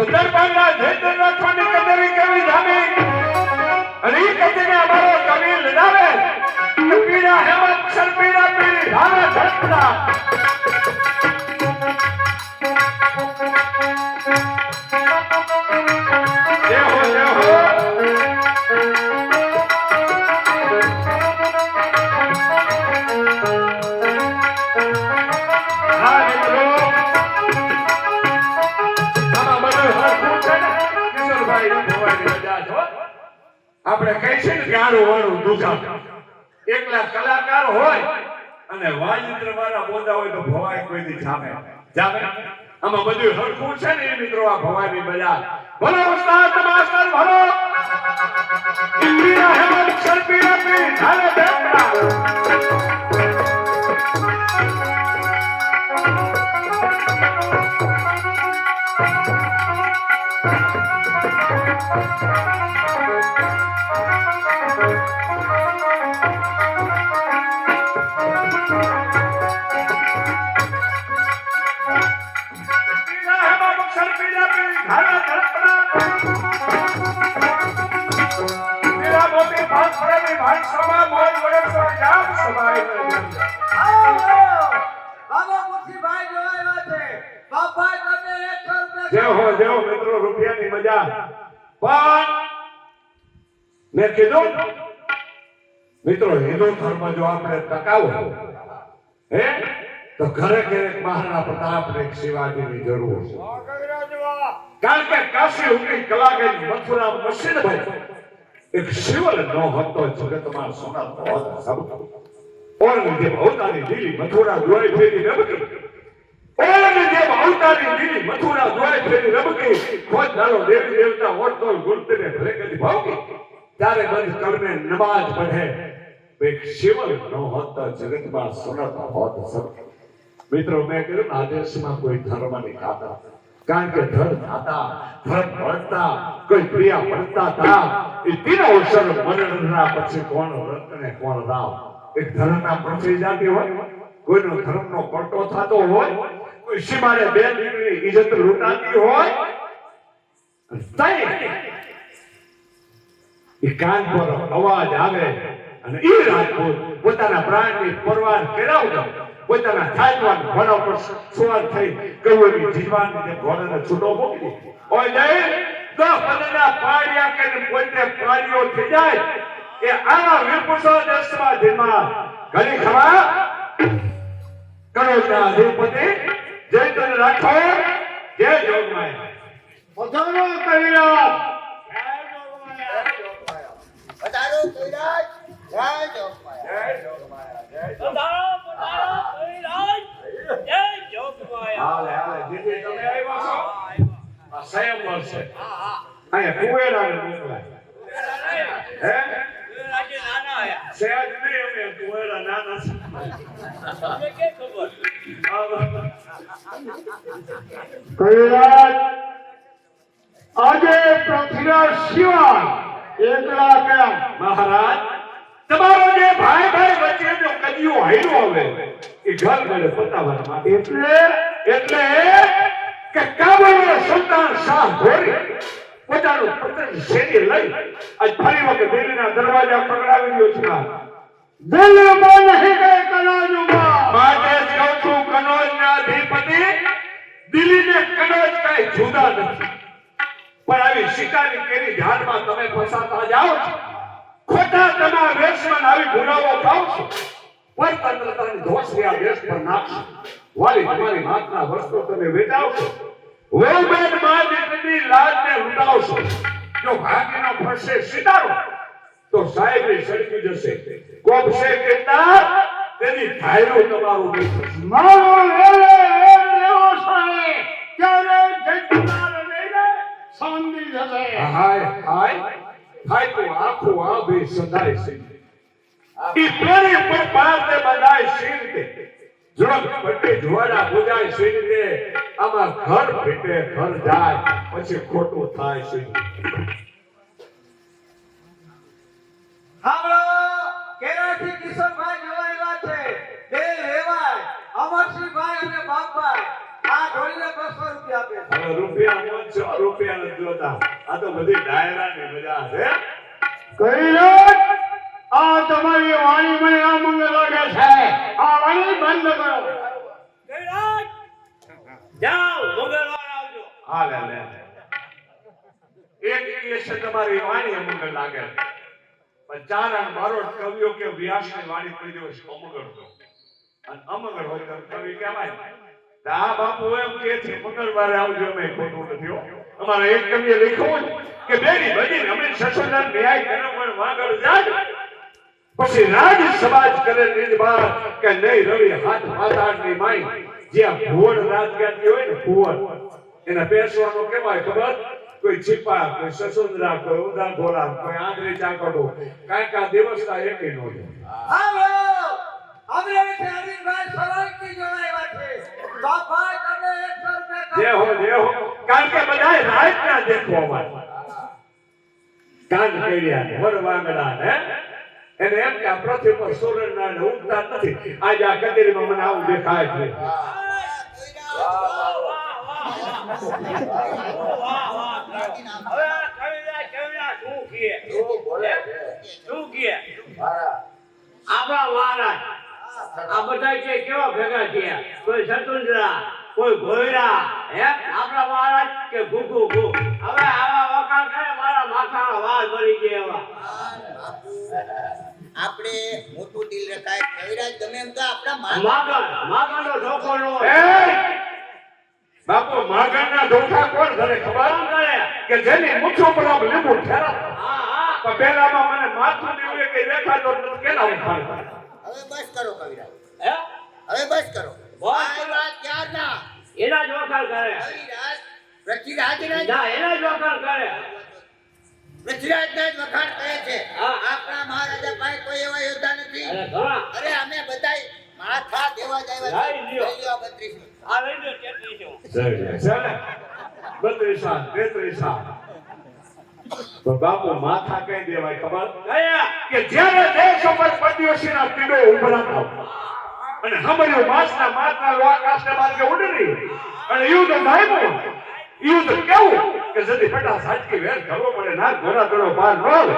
સુંદરબાનના જયતર રાખવાની કદરી કેવી જામી? અને ઈ કદરીને અમારો કવિ લડાવે પીડા હેમંત સર પીડા પીડી ધામે ધડપડા આપણે કહી છે ને ગાળું વાળું દુકાન એકલા કલાકાર હોય અને વાજિંત્ર વાળા બોધા હોય તો ભવાઈ કોઈની જામે જામે? આમાં બધું હરખું છે ને એ મિત્રો, આ ભવાઈની મજા ભલો ઉસ્તાદ માસ્તર ભલો જો આપણે ટકાવો, હે? તો ઘરે ઘરે મહારાણા પ્રતાપ ને શિવાજીની જરૂર છે. કારણ કે કાશી હુકરી કલાગર મથુરા મસીનભાઈ એક શિવલ નો હતો જગતમાં સોના હોત સબ ઔરંગઝેબ અવતારી દિલ્હી મથુરા જોઈ ફેરી રબકી ઔરંગઝેબ અવતારી દિલ્હી મથુરા જોઈ ફેરી રબકી ખોજ ડાલો દેવી દેવતા ઓટતો ને ભલે કદી ભાવકી. ત્યારે બંધ કરને નમાજ પઢે. એક શિવલ નો હોત જગતમાં સોના હોત સબ મિત્રો, મેં કીધું ને આ દેશમાં કોઈ ધર્મની ખાતા કારણ કે ધર્મ ખાતા ધર્મ ભણતા કોઈ ક્રિયા ભણતા તા એ તીનો પછી કોણ રત ને કોણ રામ? એક ધર્મના પ્રતિ જાતિ હોય, કોઈનો ધર્મનો પલટો થતો હોય, કોઈ સીમાડે બે દીકરી ઇજ્જત લૂંટાતી હોય. એ કાન પર અવાજ આવે. અને એ રાજપૂત પોતાના પ્રાણની પરવાર કરાવતો પોતાના થાજવાન ઘોડા પર સવાર થઈ કૌરવી જીવવાની જે ઘોડાને છૂટો મોકલી. ઓય જઈ દસ પંદરના પાડ્યા કે પોતે પાડ્યો થઈ જાય એ આવા વિપુષો દેશમાં જેમાં ઘણી ખરા કરોડના અધિપતિ જય તને રાખો જય જોગમાય. વધારો કૈલાસ. જય જોગમાય. પધારો, પધારો, આજે પૃથ્વીરાજ શિવાન એકલા કેમ મહારાજ તમારો જે ભાઈ ભાઈ વચ્ચે જો હાલ્યો આવે એ ઘર ઘરે પતાવવામાં એટલે એટલે કે કાબળનો સુલતાન શાહ ધોરી પોતાનું પતંગ શેરી લઈ આજ ફરી વખત દિલ્હીના દરવાજા પકડાવી ગયો છે દિલ્હીમાં નહીં ગયે કનોજમાં. માટે છું કનોજના અધિપતિ. દિલ્હીને કનોજ કઈ જુદા નથી. પણ આવી શિકારી કેરી ધ્યાનમાં તમે ફસાતા જાઓ છો. ખોટા તમારા વેશમાં આવી ગુનાઓ ખાવ છો. પરતંત્રતાની ધોસરી આ દેશ પર નાખશો. વાલી તમારી માતના વસ્ત્રો તમે વેચાવશો. વહુબેનમાં દીકરીની લાજને લૂંટાવશો. જો ભાગીનો ફરશે સિતારો તો સાહેબ સડકી જશે. કોપશે કેટલા તેની ધાયરો તમારું નહીં. મારો વેલ લેવો છે ત્યારે જગતનાર લઈને શાંતિ જશે? હાય હાય. હાય તો આખો આ ભી સદાય છે. ઈ પ્રેરી પર પાસે બધાય શીરતે જોગ પટ્ટી જોડા બુજાય શીરતે આમાં ઘર ફીટે ઘર જાય પછી ખોટું થાય છે સાંભળો કેરાથી કિશોરભાઈ જોવાયા છે. એ લેવાય. અમરસિંહભાઈ અને બાપભાઈ. આ રૂપિયા આપે હવે રૂપિયા મોજ છો રૂપિયા નથી જોતા. આ તો બધી ડાયરા ની મજા છે. કૈલાસ આ તમારી વાણી મને અમંગલ લાગે છે. આ વાણી બંધ કરો. જાઓ મંગળવાર આવજો. હા લે લે એક દિવસે તમારી વાણી અમંગ લાગે. પણ ચાર અને બારો કવિઓ કે વ્યાસની વાણી કોઈ દિવસ અમંગળ તો. અને અમંગળ હોય તો કવિ કહેવાય. આ બાપુ એમ કે છે મંગળવારે આવજો અમે ખોટું નથી અમારે એક કવિએ લખ્યું કે બેરી બની અમે સસુરના ન્યાય કરો પણ વાગળ જાય પછી રાજ સમાજ કરે નિર્માણ કે નહીં રવિ હાથ માતાની માઈ. જ્યાં ભુવન રાજગાદી હોય ને ભુવન એને બેસવાનો કેવાય ખબર? કોઈ છીપા કોઈ સસુંદરા કોઈ ઉદા ઘોડા કોઈ આંધળી ચાકડો. કાંઈક આ દિવસના એક નો છે. હાલો! અમરેલીથી અરવિંદભાઈ સોલંકી જોડાયા છે. બાપા તમે એકસો રૂપિયા જે હો જે હો. કારણ કે બધાય રાતના દેખવામાં કાન કર્યા ને વર વાંગડા ને એને એમ કે આ પૃથ્વી પર સૂર્યનારાયણ ઉગતા નથી. આજે આ કચેરીમાં મને આવું દેખાય છે. આપણા આ બધા છે કેવા ભેગા થયા? કોઈ શત્રુંજરા, કોઈ ભોયરા હે? આપણા મહારાજ કે ગુગુ ગુ હવે આવા વખાણ કરે, મારા માથાના વાળ બળી ગયા આપણે મોટું દિલ રખાય. કવિરાજ ગમે એમ તો આપણા માગણ માગણનો ધોકો નો એ! બાપુ માગણના ધોખા કોણ ધરે? ખબર કરે? કે જેની મુઠ્ઠો પર આમ લીંબુ ઠેરા. હા હા. પણ પહેલામાં મને માથું દેવું કઈ દેખાતો તો નથી. કેના ઉખાડ કરે? હવે બસ કરો કવિરાજ. હે? હવે બસ કરો. બસ કરો. વાત ક્યારના? એના જ વખાણ કરે. કવિરાજ પૃથ્વીરાજના જ ના એના જ વખાણ કરે. પૃથ્વીરાજના જ વખાણ કરે છે. આપણા મહારાજા પાસે કોઈ એવા યોદ્ધા નથી. અરે અમે બધાય માથા દેવા લાઈ આ લઈ લો તેત્રીસ? બત્રીસ તેત્રીસ તો બાપુ માથા કઈ દેવાય ખબર? કે જ્યારે દેશ ઉપર પરદેશી ના પીડો ઉભરા થાવ. અને હમણાં માસના માથા લો આકાશના માર્ગે ઉડરી. અને યુદ્ધ ધામ્યું યુદ્ધ કેવું કે જદી ફટા સાચકી વેર કરવો પડે ના ઘોડા ઘોડો પાર ન આવે.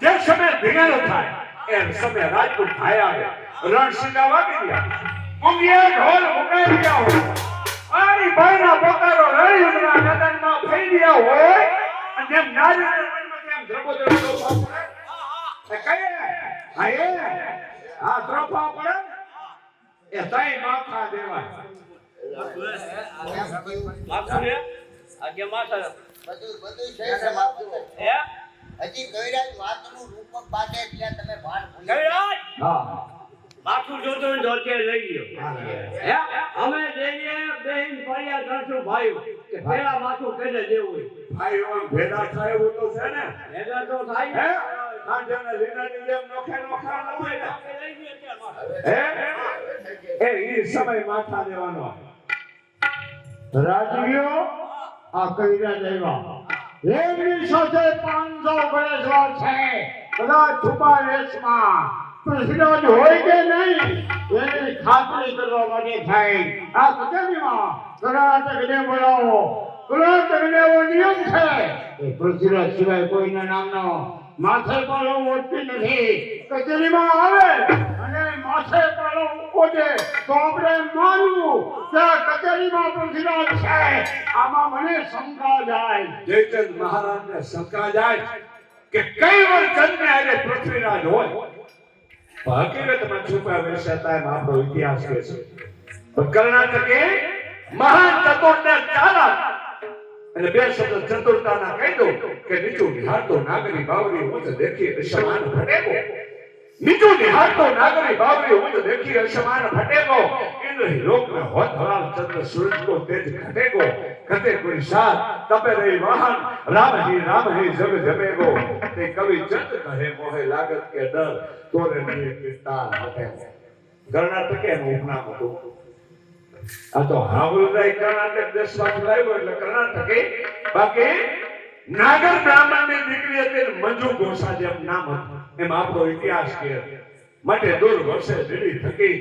જે સમય ભેગાનો થાય, એમ સમય રાજપૂત થાય આવે. રણસિંગા વાગી ગયા. ઉંગિયા ઢોલ મુકાઈ ગયા હોય. મારી ભાઈના પોતાનો રણયુદ્ધના મેદાનમાં થઈ ગયા હોય. અને જેમ નારી જેમ ધ્રુપદનો ભાવ પડે. એ હા, એ તઈ માથા દેવા. ને આજે બધું બધું સહી સલામત છે. હે? હજી કવિરાજ વાતનું રૂપક બાંધે એટલે તમે ભાન ભૂલી કવિરાજ હા. માથું જોતો હોય તો લઈ ગયો. હે અમે જઈએ બેન ફળિયા કરશું ભાઈઓ કે પેલા માથું કેને દેવું ભાઈ ઓમ ભેગા થાય એવું તો છે ને. ભેગા તો હે? થાય ખાંજાના જેમ નોખે નોખા ન હોય લઈ ગઈએ અત્યારે હે? એ ઈ સમય માથા દેવાનો. રાજવીઓ આ કૈરાજ આવ્યા એમની સાથે પાંચસો ગણેશવાર છે. બધા છુપા વેશમાં. પૃથ્વીરાજ હોય કે નહીં, એની ખાતરી કરવા માટે થાય. આ કચેરીમાં કર્ણાટકને બોલાવો કર્ણાટકને એવો નિયમ છે. એ પૃથ્વીરાજ સિવાય કોઈના નામનો માથે પાલો ઓળખતી નથી. કચેરીમાં આવે. અને કાળો પાલો છે તો આપણે માનવું કે કચેરીમાં પૃથ્વીરાજ છે આમાં મને શંકા જાય. જયચંદ મહારાજને શંકા જાય કે કઈ વાર જન્મે આજે પૃથ્વીરાજ હોય? હકીકતમાં છુપા વેસાતા એમ આપણો ઇતિહાસ કહે છે. કર્ણાટકે મહાન ચતુર્ના ચાલાક અને બે શબ્દ ચતુર્તાના કહી દો કે નીચું નિહાળતો નાગરી બાવરી ઊંચ દેખી સમાન ફટેકો નીચું નિહાળતો નાગરી બાવરી ઊંધ દેખી અસમાન ફટેગો. ઇન્દ્ર લોક મે હોત હલાલ ચંદ્ર સૂરજ કો તેજ ઘટેગો. ઘટે કોઈ સાથ તપે રહી વાહન, રામ હી રામ હી, જગ જમેગો. તે કવિ ચંદ કહે, મોહે લાગત કે ડર, તોરે ની કીર્તાન હટે કર્ણાટકે એનું ઉપનામ હતું. આ તો હાવલરાય કર્ણાટક દેશમાંથી લાવ્યો એટલે કર્ણાટકે. બાકી નાગર બ્રાહ્મણની દીકરી હતી મંજુ ગોસા જેમ નામ હતું. એમ આપણો ઇતિહાસ કે માટે દૂર વર્ષે દેવી થકી.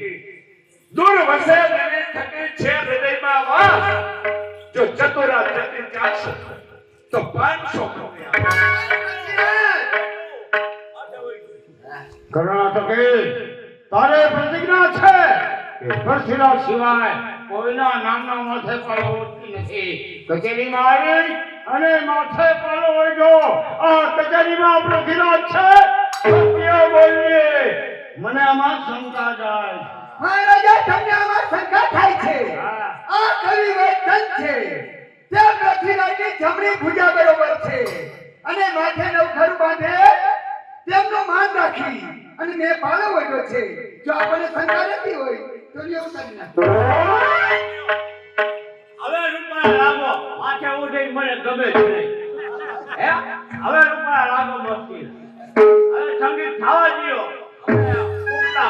દૂર વર્ષે દેવી થકી છે હૃદયમાં વાસ ચતુરા ચતુર ચારસો તો પાંચસો રૂપિયા કર્ણાટકી તારે પ્રતિજ્ઞા છે કે પરશુરામ સિવાય કોઈના નામના માથે પડવો નથી. કચેરીમાં આવી અને માથે પડવો જો આ કચેરીમાં પ્રતિજ્ઞા છે. મને આમાં શંકા જાય મહારાજા તમને આમાં શંકા થાય છે. આ કવિ વચન છે. તે પૃથ્વીરાજની જમણી ભુજા બરોબર છે. અને માથે નવખરું બાંધે. તેમનું માન રાખી અને મેં વધ્યો છે. જો આપણને શંકા નથી હોય તો નાખો હવે રૂપાળા લાગો. માથે ઉઠી મને ગમે હે? હવે રૂપાળા લાગો મસ્તી સંગીત થવા દ્યો. હવે ઉપલા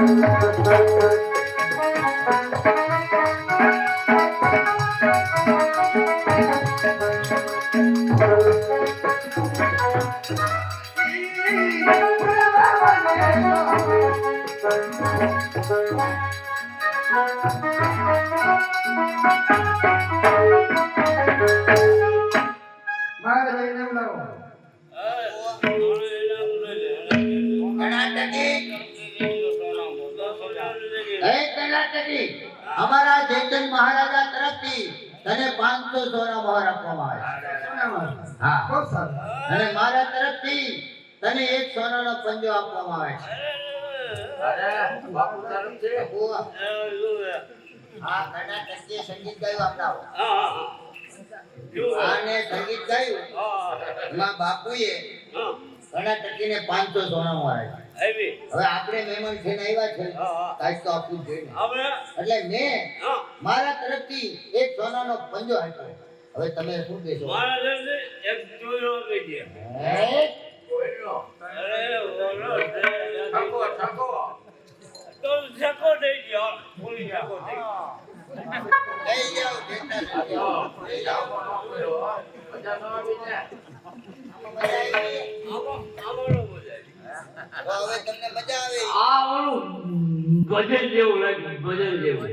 મને કહો. અને મારા તરફથી તને એક સોનાનો પંજો આપવામાં આવે છે. આ કર્ણાટકીય સંગીત ગાયું આપણાઓ આને સંગીત ગાયું? એમાં બાપુએ કર્ણાટકીને પાંચસો સોના મળે હવે આપણે મહેમાન થઈને આવ્યા છે. કાંઈક તો આપવું જોઈએ. એટલે મેં મારા તરફથી એક સોનાનો પંજો આપ્યો. હવે તમે શું કહેશો? આ ઓલું ગજલ જેવું લાગ્યું ગજલ જેવું.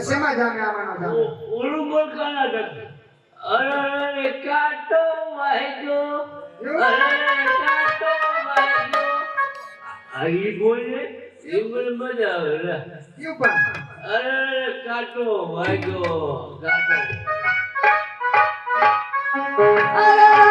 શેમાં જામે આવવાના ઓલું બોલ કાના અરર કાટો વાગ્યો અરર કાટો વાગ્યો. આગલી બોલ ને એ બોલ મજા આવે યુ પણ અરર કાટો વાગ્યો કાટો અરર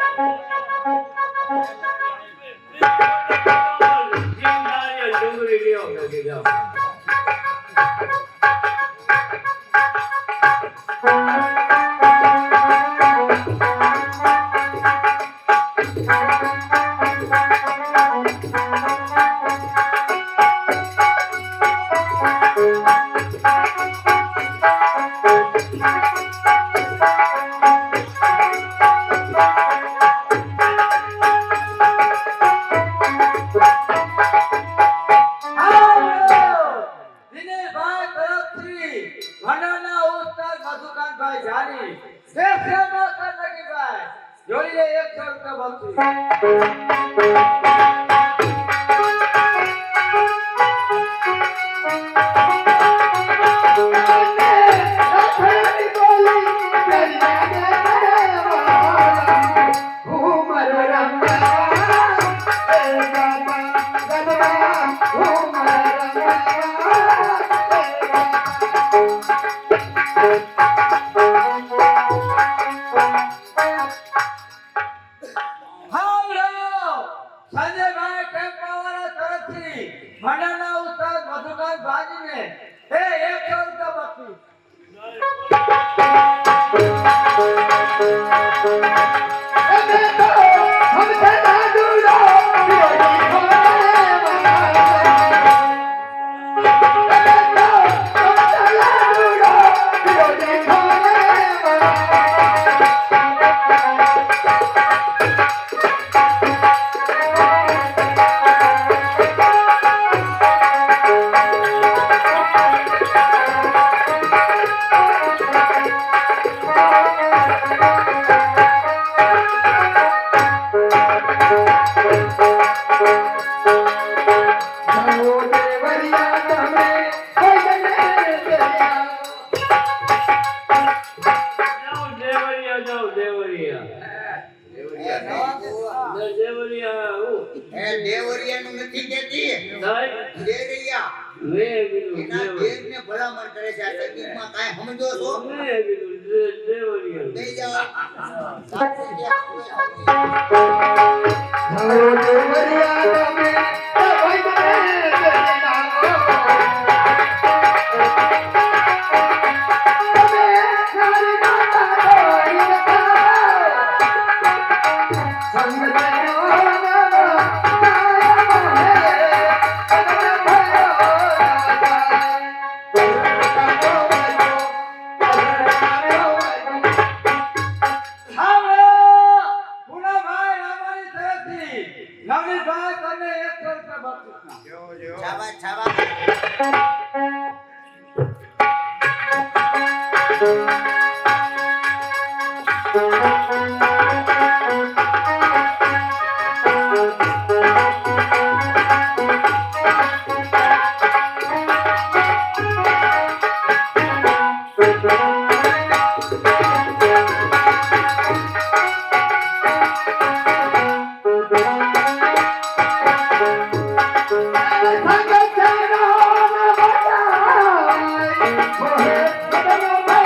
Thank you. મહારાજા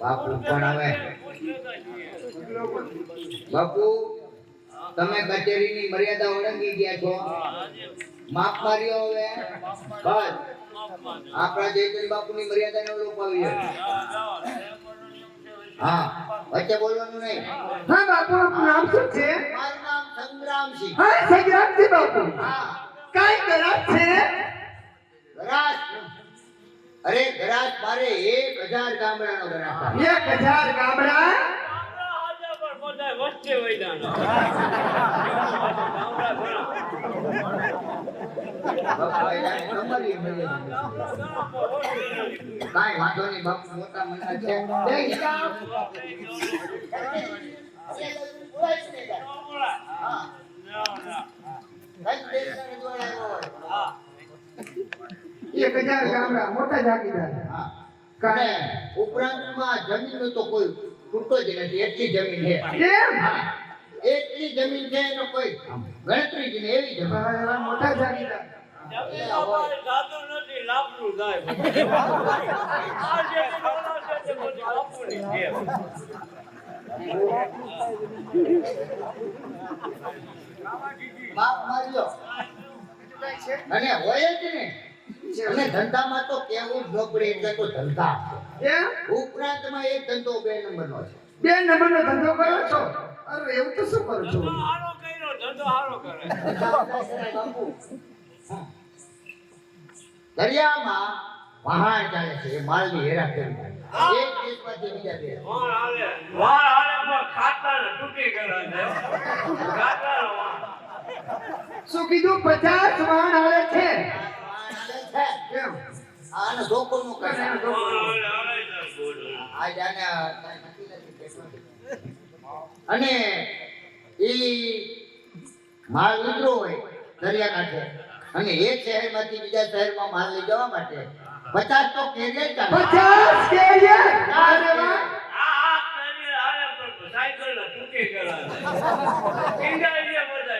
બાપુ પણ હવે બાપુ તમે કચેરીની મર્યાદા ઓળંગી ગયા છો. માફ માર્યો હવે. બસ. આપણા જયચંદ બાપુની મર્યાદાને ઓળંગાવી હા વચ્ચે બોલવાનું નહીં. હા બાપુ આપનું નામ શું છે? મારું નામ સંગ્રામસિંહ. હા સંગ્રામસિંહ બાપુ. હા. કાંઈ ગરાજ છે? ગરાજ અરે ગરાજ મારે એક હજાર ગામડાનો ગરાજ થાય. એક હજાર ગામડા વચ્ચે વૈદાનો. કાંઈ વાંધો નહીં બાપુ મોટા મનના છે જય એક હજાર ગામડા મોટા જાગીદાર અને ઉપરાંતમાં જમીનનો તો કોઈ ખૂટતો જ નથી એટલી જમીન છે. એટલી જમીન છે એનો કોઈ ગણતરી જ નહીં એવી જમીન. મોટા જાગીદાર અને હોય જ ને અને ધંધામાં તો કેવું જ ન પડે એટલે તો ધંધા ઉપરાંતમાં એક ધંધો બે નંબરનો છે. બે નંબરનો ધંધો કરો છો? અરે એવું તો શું કરો છો? હારો કર્યો ધંધો હારો કરે દરિયામાં વહાણ ચાલે છે એ માલની હેરાફેરી થાય. એક દેશમાંથી બીજા દેશ વાળ હાલે. વાળ હાલે પણ ખાતા તૂટી ગયા ખાતા શું કીધું? પચાસ વાણ આવે છે. કેમ? આને ધોકો ન કરે. આ જાને કાંઈ નથી અને ઈ માલ ઉતરો હોય દરિયા કાંઠે અને એક શહેરમાંથી બીજા શહેરમાં માલ લઈ જવા માટે પચાસ તો કેરિયર ચાલે પચાસ કેરિયર અરે વાહ સાયકલ ઇન્ડિયા બધા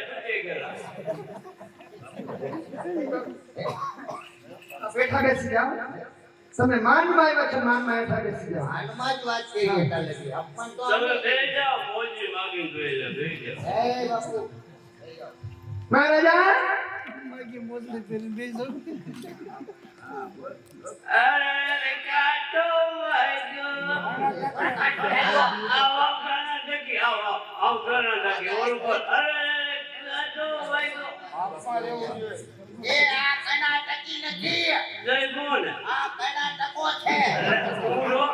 બેઠા બેસી જાઓ તમે માનમાં આવ્યા છો માનમાં બેઠા બેસી જાઓ હાલમાં જ વાત કરી એટલા લગી અપમાન તો તમે આપણે- બેસી જાઓ મોજી માગીને જોઈ લે બેસી જાઓ એ બાપુ થઈ જાઓ. મહારાજા અરે કાટો વાગ્યો આવો ઘણા જગ્યા આવો આવો ઘણા જગ્યા ઓલું પર અરે કાટો વાગ્યો એ આ કર્ણાટકી નથી જય બોલ આ કર્ણાટકો છે બોલો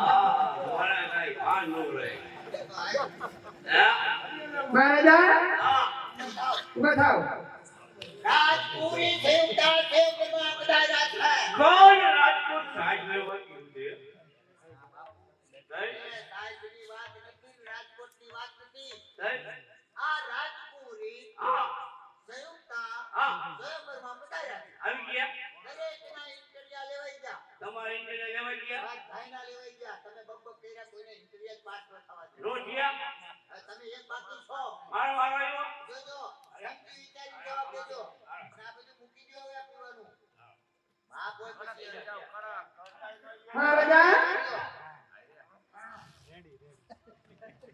આ મારા કઈ ભાન નો હા મહારાજા ઊભા થાવ રાજપુરી આ હા. સ્વયંવરમાં બધા આવી ગયા? દરેકના ઇન્ટરવ્યુ લેવાઈ ગયા. તમારે ઇન્ટરનેટ લેવા ગયા? વાત ભાઈના લેવાઈ ગયા. તમે બબ્બક કર્યા કોઈને ઇન્ટરવ્યુ પાસ ન થવા દે. નો તમે એક બાકી છો. મારો વારો આવ્યો? જોજો. ધમકી વિચારી જવાબ દેજો. આ બધું મૂકી દો હવે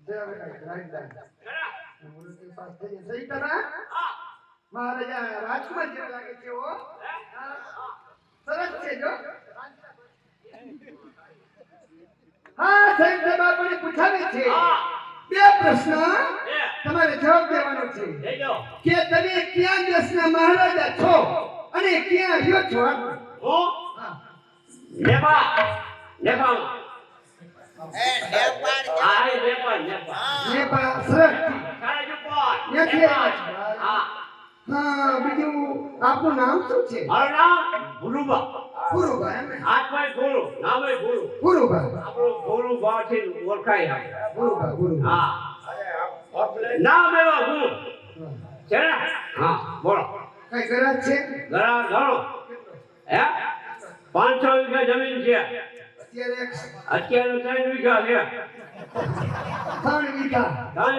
જય બેટા, રાઈટ પાસ થઈ હા. મહારાજા રાજકુમાર જેવા લાગે છે હો. હા, સરસ છે જો. હા સાહેબ સાહેબ આપણને પૂછાવે છે. બે પ્રશ્ન તમારે જવાબ દેવાનો છે. કે તમે ક્યાં દેશના મહારાજા છો અને ક્યાં રહ્યો છો? હું. નેપાળ નેપાળ નેપાળ નેપાળ નેપાળ નેપાળ સરસ નેપાળ છો. હા. હા બીજું આપનું નામ શું છે? મારું નામ ગુરુબા. ગુરુબા એમ ને? આત્માય ગુરુ નામે ગુરુ ગુરુબા. આપણું ગુરુ ભાવથી ઓળખાય આપણે. ગુરુબા ગુરુબા. હા. નામ એવા ગુરુ છે હા બોલો. કઈ ગરજ છે? ઘણા ઘણો હે? પાંચસો વીઘા જમીન છે. અત્યારે ત્રણ વીઘા છે. ત્રણ વીઘા. ત્રણ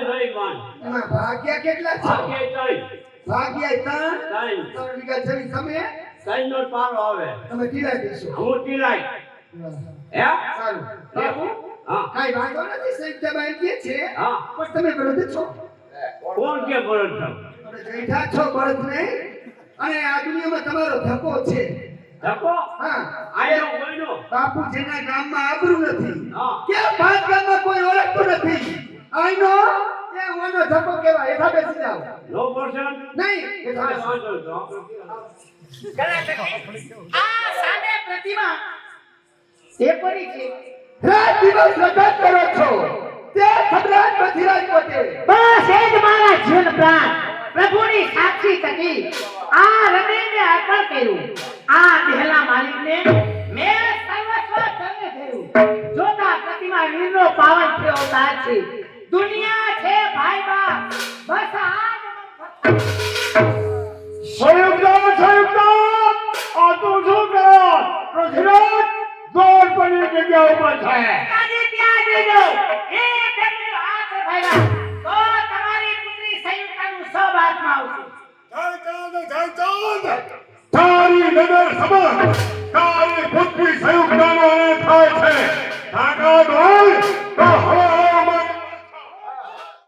ત્રણ ભાગ્યા કેટલા છે? બાકી ત્રણ ભાગ્યા ત્રણ ત્રણ વીઘા જમીન તમે? ત્રણ નો પારો આવે. તમે ઢીલા દેશો. હું ટીલાય હે? સારું. બાપુ? હા. કાઈ વાંધો નથી સંયુક્તાબાઈ કે છે? હા. પણ તમે બળદ છો? કોણ કે બળદ છો? તમે જૈઠા છો બળદ નહીં અને આ દુનિયામાં તમારો ધક્કો છે. ધક્કો? હા. આયો કોઈનો બાપુ જેના ગામમાં આબરૂ નથી. કે પાંચ ગામમાં કોઈ ઓળખતું નથી? આઈનો ઓનો ધક્કો કેવા? એઠા બેસી જાઓ. નો પોર્શન નહીં એઠા બેસી આ સામે પ્રતિમા એ પડી છે. રાત દિવસ લગન કરો છો. તે સદરાજ પૃથ્વીરાજ પોતે. બસ એ જ મારા જીવન પ્રાણ. પ્રભુની સાક્ષી થકી આ હૃદયને અર્પણ કર્યું. આ દેહલા માલિકને મેં સર્વસ્વ ધન્ય થયું જોતા પ્રતિમા નીરનો પાવન થયો અવતાર છે. દુનિયા છે ભાઈ બા બસ આજ સંયુક્ત સંયુક્ત! આ તો શું કરો? પૃથ્વીરાજ દોર પડી જગ્યા ઉપર છે તારી ત્યાં જજો તારી નજર સમજ તારી પુત્રી થાય છે. ઢાકા હોય તો હવે